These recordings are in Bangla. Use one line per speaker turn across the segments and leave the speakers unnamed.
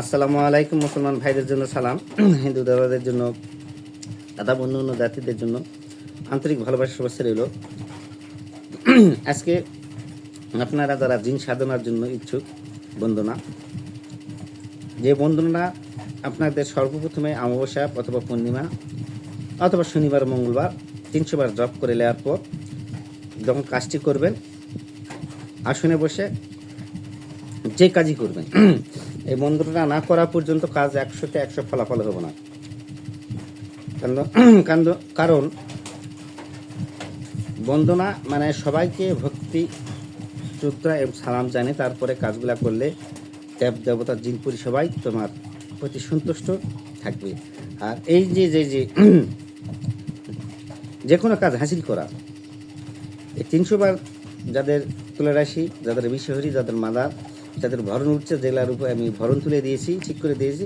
আসসালামু আলাইকুম, মুসলমান ভাইদের জন্য সালাম, হিন্দু দাদাদের জন্য, দাদা বন্ধু, অন্য জাতিদের জন্য। আন্তরিক ভালোবাসা, শুভেচ্ছা রইল। আজকে আপনারা যারা জিন সাধনার জন্য ইচ্ছুক, বন্দনা, যে বন্দনা আপনাদের সর্বপ্রথমে অমাবস্যা অথবা পূর্ণিমা অথবা শনিবার মঙ্গলবার তিনশো বার জপ করে নেওয়ার পর যখন কাজটি করবেন, আসনে বসে যে কাজই করবেন এই মন্ত্রটা না করা পর্যন্ত কাজ একশোতে একশো ফলাফল হবে না। কারণ- বন্দনা মানে সবাইকে ভক্তি, শ্রদ্ধা এবং সালাম জানে, তারপরে কাজগুলা করলে দেব, দেবতা জিনপুরি সবাই তোমার প্রতি সন্তুষ্ট থাকবে। আর এই যে যে যে যে কোনো কাজ হাসিল করা, এই তিনশো বার যাদের তুলে রাশি যাদের বিষহরি যাদের মাদার যাদের ভরণ উঠছে জেলার উপরে আমি ভরণ তুলে দিয়েছি, ঠিক করে দিয়েছি।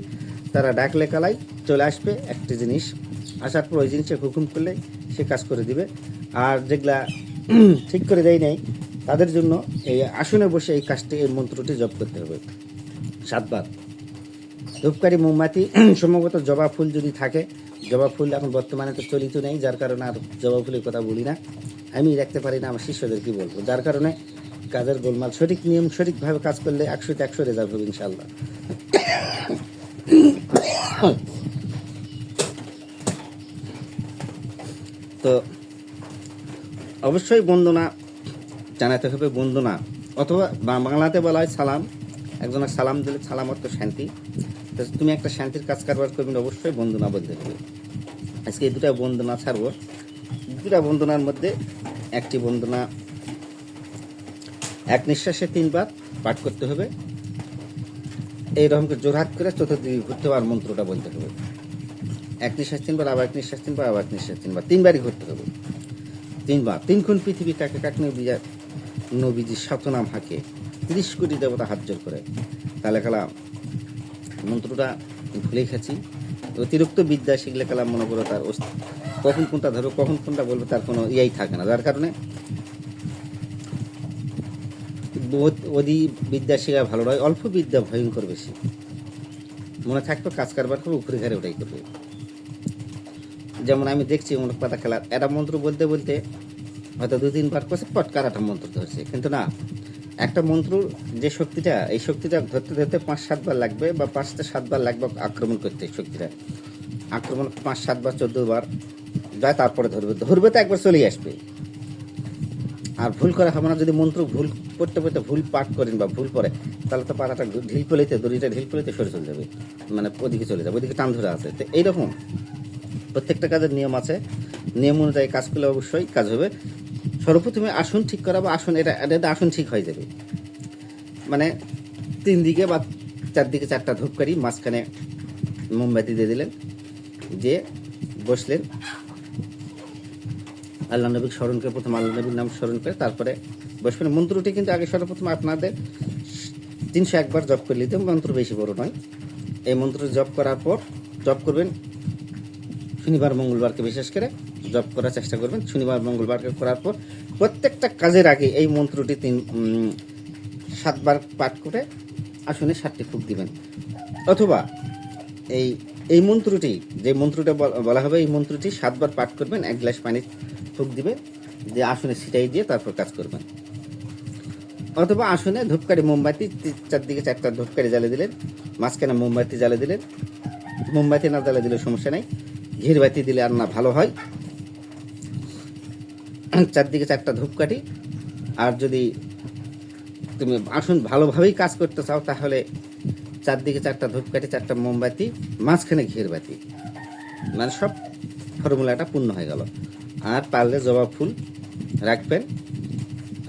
তারা ডাকলে কালাই, চলে আসবে একটা জিনিস। আসার পর ওই জিনিসে হুকুম করলে সে কাজ করে দিবে। আর যেগুলা ঠিক করে দেয় নাই, তাদের জন্য এই আসনে বসে এই কাজটি, এই মন্ত্রটি জপ করতে হবে। সাতবার। ধূপকারী মোমবাতি, সম্ভবত জবা ফুল যদি থাকে, জবা ফুল এখন বর্তমানে তো চলিত নেই, যার কারণে আর জবা ফুলের কথা বলি না। আমি রাখতে পারি না, আমার শিষ্যদের কি বলব? যার কারণে কাজের গোলমাল, সঠিক নিয়ম, সঠিকভাবে কাজ করলে একশোতে একশো রেজাল্ট হবে ইনশাল্লাহ তো অবশ্যই বন্দনা জানাতে হবে, বন্দনা। অথবা বাংলাতে বলা হয় সালাম। একজনের সালাম দিলে সালাম অর্থ শান্তি তুমি একটা শান্তির কাজ কারবার করবে, অবশ্যই বন্দনা বলতে হবে আজকে এই দুটা বন্দনা ছাড়বো। দুটা বন্দনার মধ্যে একটি বন্দনা এক নিঃশ্বাসে তিনবার পাঠ করতে হবে। এইরকমকে জোরহাত করে চতুর্দিকে ঘুরতে হবে মন্ত্রটা বলতে হবে। এক নিঃশ্বাস তিনবার, আবার এক নিঃশ্বাস তিনবার, আবার এক নিঃশ্বাস তিনবার, তিনবারই ঘুরতে হবে। তিনবার, তিনক্ষণ পৃথিবী কাকে কাক নবীজা নবীজি শতনাম হাঁকে, তিরিশ কোটি দেবতা হাত জোর করে। তাহলে কালাম মন্ত্রটা ভুলে খাচ্ছি অতিরিক্ত বিদ্যা শিখলে কালাম মনে করো তার কখন কোনটা ধরো, কখন কোনটা বলবে তার কোনো ইয়াই থাকে না। যার কারণে অধি বিদ্যা শেখা ভালো নয়, অল্প বিদ্যা ভয়ঙ্কর বেশি। মনে থাকতো কাজ কারবার করবে উপরে ঘরে ওটাই করবে। যেমন আমি দেখছি অনেক পাতা খেলার একটা মন্ত্র বলতে বলতে হয়তো দু তিনবার করছে পটকার একটা মন্ত্র ধরছে। কিন্তু না, একটা মন্ত্র যে শক্তিটা, এই শক্তিটা ধরতে ধরতে পাঁচ সাতবার লাগবে বা পাঁচটা সাতবার লাগবে আক্রমণ করতে শক্তিটা। আক্রমণ পাঁচ সাতবার চোদ্দ বার যায় তারপরে ধরবে। ধরবে তো একবার চলেই আসবে। আর ভুল করা হবে না, যদি মন্ত্র ভুল পড়তে পড়তে ভুল পাঠ করেন বা ভুল পড়ে, তাহলে তো পাড়াটা ঢিল পলিতে, দড়িটা ঢিল পলিতে সরে চলে যাবে মানে ওদিকে চলে যাবে, ওদিকে টান ধরে আছে। তো এইরকম প্রত্যেকটা কাজের নিয়ম আছে, নিয়ম অনুযায়ী কাজ করলে অবশ্যই কাজ হবে। সর্বপ্রথমে আসন ঠিক করা বা আসন, এটা এটা আসন ঠিক হয়ে যাবে। মানে তিন দিকে বা চারদিকে চারটা ধূপকারি মাঝখানে মোমবাতি দিয়ে দিলেন যে বসলেন। আল্লাহ নবীর স্মরণ করে প্রথম আল্লাহ নবীর নাম স্মরণ করে তারপরে বসবেন মন্ত্রটি কিন্তু আগে সর্বপ্রথম আপনাদের তিনশো একবার জপ করে নিতে মন্ত্র বেশি বড় নয়। এই মন্ত্র জপ করার পর জপ করবেন শনিবার, মঙ্গলবারকে বিশেষ করে জপ করার চেষ্টা করবেন। শনিবার, মঙ্গলবারকে করার পর প্রত্যেকটা কাজের আগে এই মন্ত্রটি তিন সাতবার পাঠ করে আসনে সাতটি ফুক দিবেন। অথবা এই এই মন্ত্রটি যে মন্ত্রটা বল- হবে এই মন্ত্রটি সাতবার পাঠ করবেন, এক গ্লাস পানি ফুক দিবে যে আসনে ছিটাই দিয়ে তারপর কাজ করবেন। অথবা আসনে ধূপকাঠি মোমবাতি চারদিকে চারটা ধূপকাঠি জ্বালিয়ে দিলেন, মাঝখানে মোমবাতি জ্বালিয়ে দিলেন। মোমবাতি না জ্বালিয়ে দিলে সমস্যা নাই, ঘির বাতি দিলে আর না ভালো হয়। চারদিকে চারটা ধূপকাঠি, আর যদি তুমি আসুন ভালোভাবেই কাজ করতে চাও, তাহলে চারদিকে চারটা ধূপকাঠি, চারটা মোমবাতি, মাঝখানে ঘির বাতি। মানে সব ফর্মুলাটা পূর্ণ হয়ে গেল। আর পারলে জবা ফুল রাখবেন।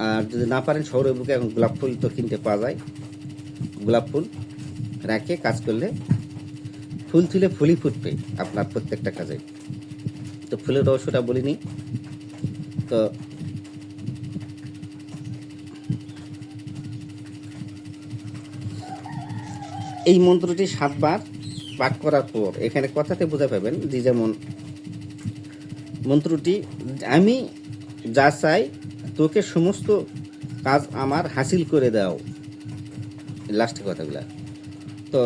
আর যদি না পারেন শহরের বুকে এখন গোলাপ ফুল তো কিনতে পাওয়া যায়। গোলাপ ফুল রাখে, কাজ করলে ফুল তুলে ফুলই ফুটবে আপনার প্রত্যেকটা কাজে। তো ফুলের রহস্যটা বলিনি। তো এই মন্ত্রটি সাতবার পাঠ করার পর, এখানে কথাতে বোঝা পাবেন যে যেমন মন্ত্রটি, আমি যা চাই, তোকে সমস্ত কাজ আমার হাসিল করে দাও। লাস্টের কথাগুলা। তো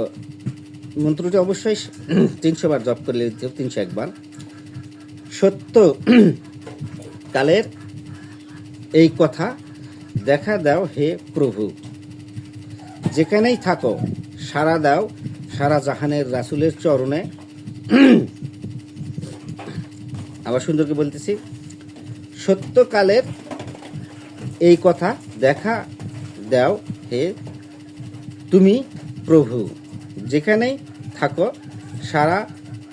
মন্ত্রটি অবশ্যই তিনশো বার জপ করলে তিনশো একবার। সত্য কালের এই কথা, দেখা দাও হে প্রভু, যেখানেই থাকো সারা দাও সারা জাহানের রাসুলের চরণে। আবার সুন্দরকে বলতেছি, সত্যকালের এই কথা দেখা দাও হে তুমি প্রভু। যেখানেই থাকো, সারা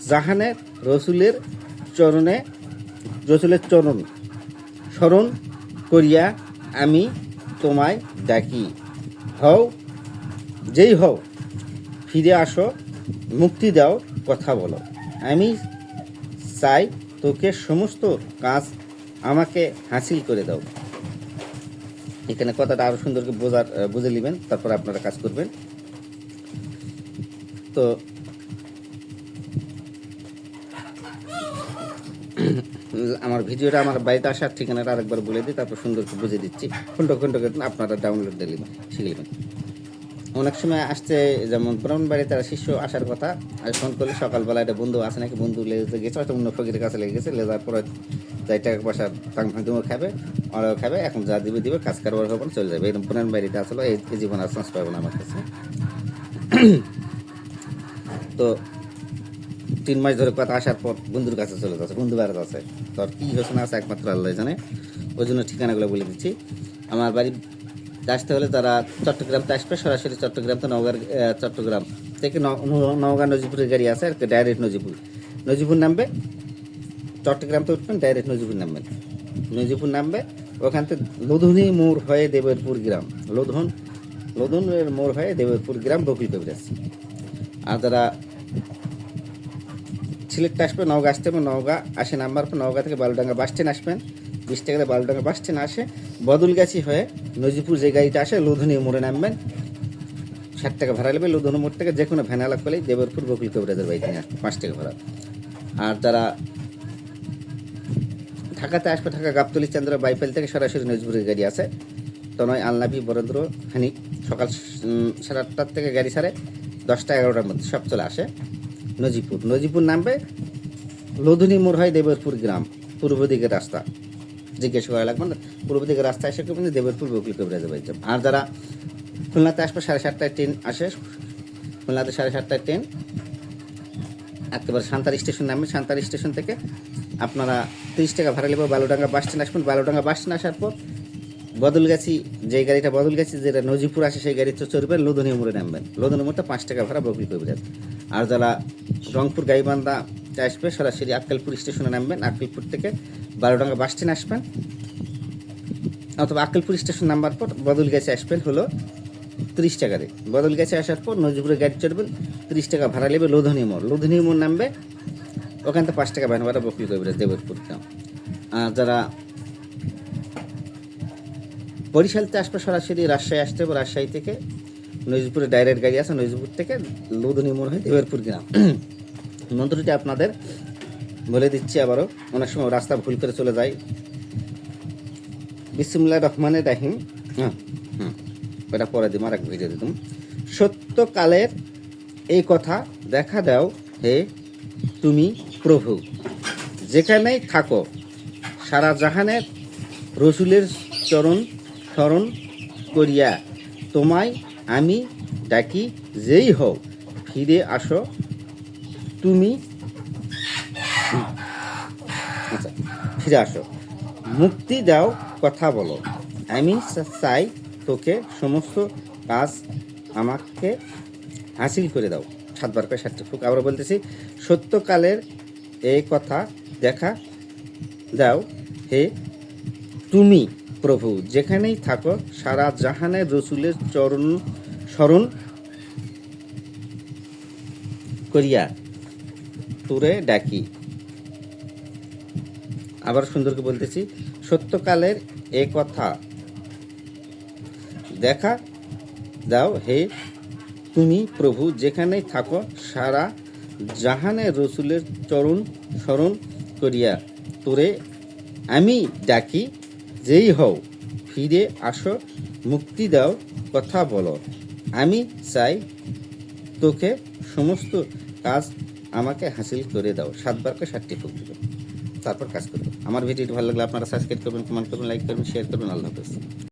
জাহানের রসুলের চরণে, রসুলের চরণ স্মরণ করিয়া আমি তোমায় ডাকি। হও, যেই হও, ফিরে আসো, মুক্তি দাও, কথা বলো। আমি চাই তোকে সমস্ত কাজ আমাকে হাসিল করে দাও। এখানে কথাটা আরও সুন্দরকে বোঝার বুঝে নেবেন, তারপর আপনারা কাজ করবেন। তো আমার ভিডিওটা আমার বাড়িতে আসার ঠিকানাটা আরেকবার বলে দিই, তারপর সুন্দর করে বুঝে দিচ্ছি। খন্ড খন্ড আপনারা ডাউনলোড নেবেন, শিখে নেবেন। অনেক সময় আসছে, যেমন ব্রাহ্মণবাড়িতে তারা শিষ্য আসার কথা আর ফোন করলে সকালবেলা একটা বন্ধু আছে নাকি, বন্ধু লেগে গেছে, হয়তো অন্য ফকিরের কাছে লেগে গেছে, লেজার পরে যাই টাকা পয়সা টাং ফাঁকিমো খাবে, ওরাও খাবে, এখন যা দিবে দিবে, কাজ কারবার হবে চলে যাবে। এরকম ব্রাহ্মণবাড়িতে আসলে, এই জীবন আর চান্স পাবো না আমার কাছে। তো তিন মাস ধরে কথা আসার পর বন্ধুর কাছে চলে যাচ্ছে, বন্ধু বেড়াতে আছে। তোর কি না আছে একমাত্র আল্লাহ জানে, ওই জন্য ঠিকানাগুলো বলে দিচ্ছি। আমার বাড়ি আসতে হলে তারা চট্টগ্রামতে আসবে, সরাসরি চট্টগ্রাম তো নওগাঁ চট্টগ্রাম থেকে নওগাঁ নজিপুরের গাড়ি আছে আর ডাইরেক্ট নজিপুর। নজিপুর নামবে, চট্টগ্রাম তো উঠবেন ডাইরেক্ট নজিপুর নামবেন নজিপুর নামবে, ওখান থেকে লোধনী মোড় হয়ে দেবেরপুর গ্রাম। লোধন লোধনের মোড় হয়ে দেবেরপুর গ্রাম বকুল কবিরাজ আর যারা সিলেটটা আসবে, নওগাঁ আসতে হবে, নওগাঁ, আসে নাম্বার পর নওগাঁ থেকে বালুডাঙ্গা বাস স্ট্যান্ড আসবেন। বিশ টাকা বালুডাঙ্গা বাস স্ট্যান্ড আসে, বদলগাছি হয়ে নজিপুর যে গাড়িটা আসে, লোধনী মোড়ে নামবেন। ষাট টাকা ভাড়া নেবে, লোধনী মোড় থেকে যে কোনো ভ্যান আলাপ করলেই দেবরপুর বকুল কবিরাজের নিয়ে আসবে পাঁচ টাকা ভাড়া। আর যারা ঢাকাতে আসবে, ঢাকা গাবতলি চন্দ্র বাইপাল থেকে সরাসরি নজিপুরের গাড়ি আছে, তনয় আলনাভি বরেন্দ্র, খানিক, সকাল সাড়ে আটটার থেকে গাড়ি ছাড়ে, দশটা এগারোটার মধ্যে সব চলে আসে নজিপুর। নজিপুর নামবে লোধনী মোড় হয় দেবরপুর গ্রাম, পূর্ব দিকের রাস্তা। জিজ্ঞেস করা লাগবে না। পূর্ব দিকে রাস্তা এসে কিন্তু দেবরপুর বকুল কবিরাজে যাবে। আর যারা খুলনাতে আসবে, সাড়ে সাতটায় ট্রেন আসে। খুলনাতে সাড়ে সাতটায় ট্রেন। একেবারে সান্তার স্টেশন নামবে সান্তার স্টেশন থেকে আপনারা তিরিশ টাকা ভাড়া নেবে বালুডাঙ্গা বাস স্ট্যান্ড আসবেন। বালুডাঙ্গা বাস স্ট্যান্ড আসার পর বদলগাছি যে গাড়িটা বদলগাছি, যেটা নজিপুর আসে, সেই গাড়িতে চড়বেন লোধনী মোড়ে নামবেন। লোধনী মোড়টা পাঁচ টাকা ভাড়া বকরি কবিরাজ আর যারা রংপুর, গাইবান্ধা আসবে, সরাসরি আক্কেলপুর স্টেশনে নামবেন। আক্কেলপুর থেকে বারোডাঙ্গা বাস স্ট্যান্ড আসবেন। অথবা আক্কেলপুর স্টেশন নাম্বার পর বদলগাছি আসবেন হলো তিরিশ টাকা দিয়ে। বদলগাছি আসার পর নজিপুরে গাড়ি চড়বেন, তিরিশ টাকা ভাড়া নেবে লোধনী মোড়। লোধনী মোড় নামবে, ওখান থেকে পাঁচ টাকা ভ্যান ভাড়া বকরি করবে দেবরপুর গ্রাম আর যারা বরিশালতে আসবে সরাসরি রাজশাহী আসতে হবে, রাজশাহী থেকে নজিপুরে ডাইরেক্ট গাড়ি আছে নজিপুর থেকে লোধনী মোড় হয়ে দেবেরপুর গ্রাম। মন্ত্রটি আপনাদের বলে দিচ্ছি আবারও। অনেক সময় রাস্তা ভুল করে চলে যায়। বিসমুল্লাহ রহমানের রাহিম। হ্যাঁ হুম ওটা পরে দিম আর এক ভিডিও দিতাম সত্যকালের এই কথা দেখা দাও হে তুমি প্রভু। যেখানেই থাকো, সারা জাহানের রসুলের চরণ স্মরণ করিয়া তোমায় আমি ডাকি, যেই হও, ফিরে আসো তুমি? আচ্ছা ফিরে আসো। মুক্তি দাও, কথা বলো। আমি চাই তোকে সমস্ত কাজ আমাকে হাসিল করে দাও। সাতবার করে সাতটি ফুক। আবার বলতেছি, সত্যকালের এই কথা দেখা দাও। হে তুমি প্রভু, যেখানেই থাকো, সারা জাহানের রসুলের চরণ স্মরণ করিয়া তোরে ডাকি। আবার সুন্দরকে বলতেছি, সত্যকালের এ কথা দেখা, দাও হে তুমি প্রভু যেখানেই থাকো সারা জাহানে রসুলের চরণ স্মরণ করিয়া তোরে আমি ডাকি, যেই হও, ফিরে আসো, মুক্তি দাও, কথা বলো। আমি চাই তোকে সমস্ত কাজ আমাকে হাসিল করে দাও, সাতবারকে সাতটি ফুক দেবে তারপর কাজ করবে আমার ভিডিওটি ভালো লাগলে আপনারা সাবস্ক্রাইব করবেন কমেন্ট করবেন লাইক করবেন শেয়ার করবেন, আল্লাহ হাফেজ।